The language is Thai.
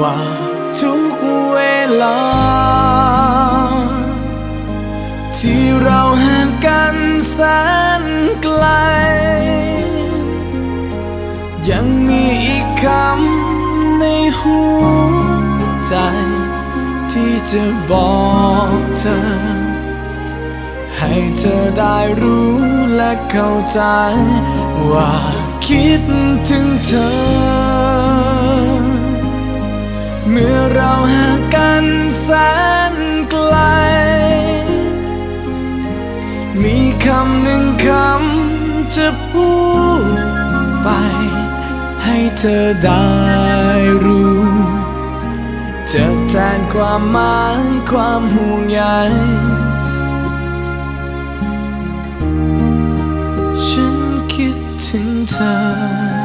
ว่าทุกเวลา ที่เราห่างกันแสนไกล ยังมีอีกคำในหัวใจ ที่จะบอกเธอ ให้เธอได้รู้และเข้าใจ ว่าคิดถึงเธอ มีคำหนึ่งคำจะพูดไป ให้เธอได้รู้จะแทนความหมายความห่วงใยฉันคิดถึงเธอ